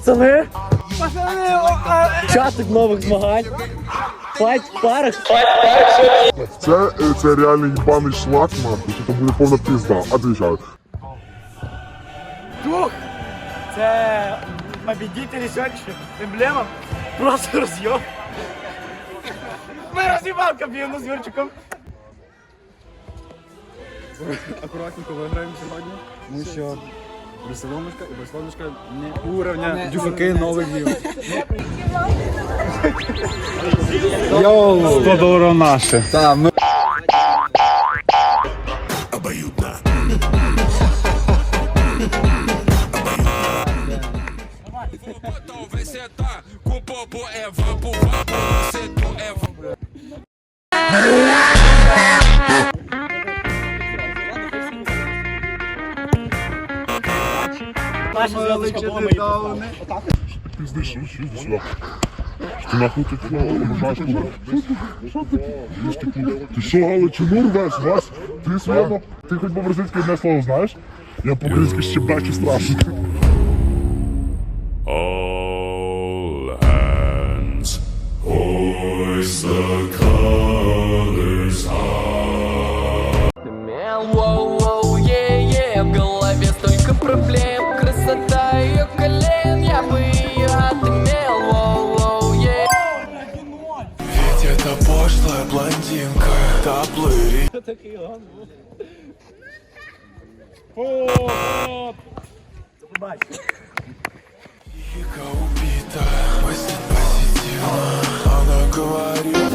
Пацани! Часик нових змагань. Файт в парах. Це, е, це реальний їбаний шлак, нахуй, це буде повна пізда. Отвічаю. Дух! Це победителі сьогодні. Емблема. Просто розйом. Ми роз'їбав кабіну з Юрчиком. акуратненько виграємо сьогодні, тому що Барселоночка і Барселоночка не уровня дюфаки нових вів. Йоу! 100 доларів наше. Так, ми... Наша зв'язочка була мої. Пізди, що, що, що, сюди. Ти нахуй ти що, ображаєш куди? Що ти? Ти ж ти куди? Ти що, Галичину рвеш, Вась? Ти своєму, ти хоч по-бразильськи одне слово знаєш? Я по-українськи щебечу страшно. All hands hoist the colors Воу-воу, е-е, в голове столько проблем Красота ее колен, я бы ее отымел Воу-воу, е Ведь это пошлая блондинка Таплыри Вика убита Мысль позитивно Она говорит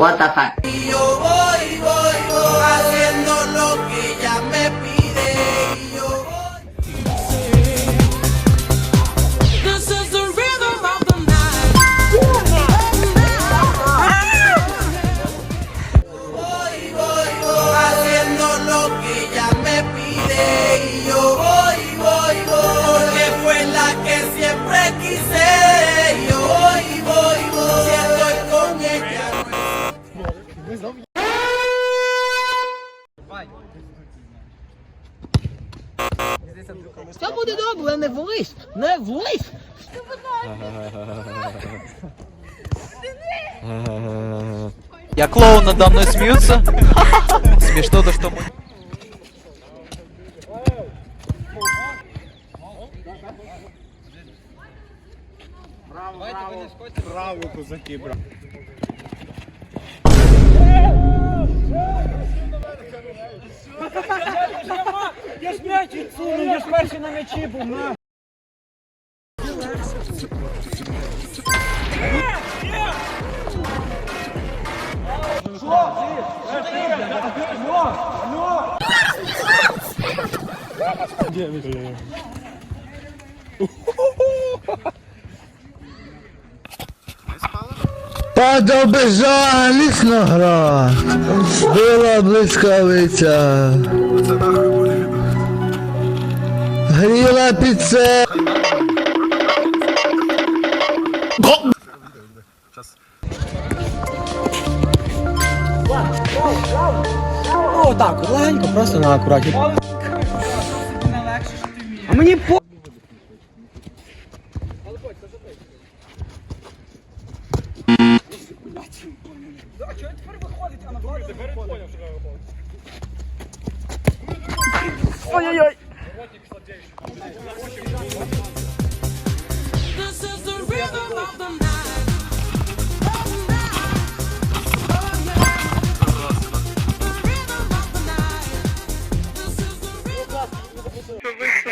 What the fuck? y yo voy, voy, voy haciendo lo que буде добре, не волись, не волись. Я клоун надо мной смеются. Смешно то, что мы... Браво, козаки, браво. Я ж м'яч відсунув, я ж перший на м'ячі був, на. Падав безжалісно гра, била блискавиця. Гріла під це. О, так, легенько, просто на акураті. А мені по...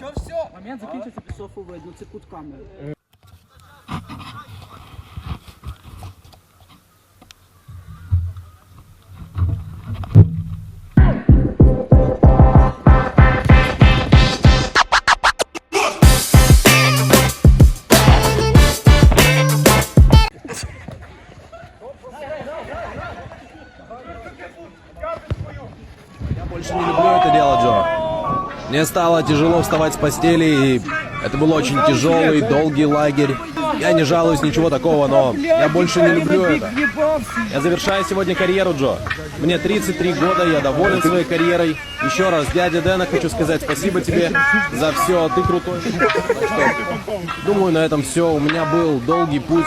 Що все? Момент закінчиться, пішов у видно, це кут камери. Мне стало тяжело вставать с постели, и это был очень тяжелый, долгий лагерь. Я не жалуюсь, ничего такого, но я больше не люблю это. Я завершаю сегодня карьеру, Джо. Мне 33 года, я доволен своей карьерой. Еще раз, дядя Дэна, хочу сказать спасибо тебе за все, ты крутой. Думаю, на этом все. У меня был долгий путь.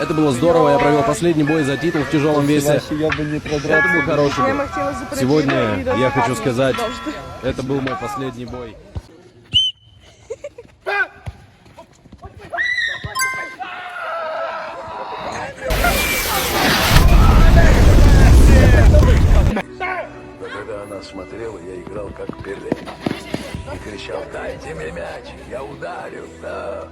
Это было здорово, я провел последний бой за титул в тяжелом весе. Это был хороший бой. Сегодня я хочу сказать, это был мой последний бой. Когда она смотрела, я играл как Пеле. И кричал, дайте мне мяч, я ударю. Да.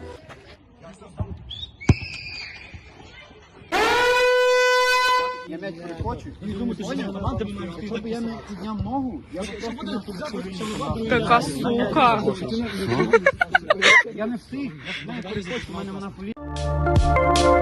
Я м'яч перехочу, команда, якщо б я не підняв ногу, я б просто Така сука. Я не встиг, я не перескочу, у мене вона повітря.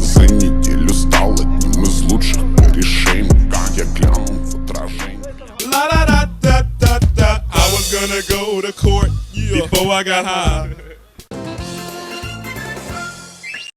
За неделю стал одним из лучших корешей Я глянул в отражение La da da da da da. I was gonna go to court before I got high.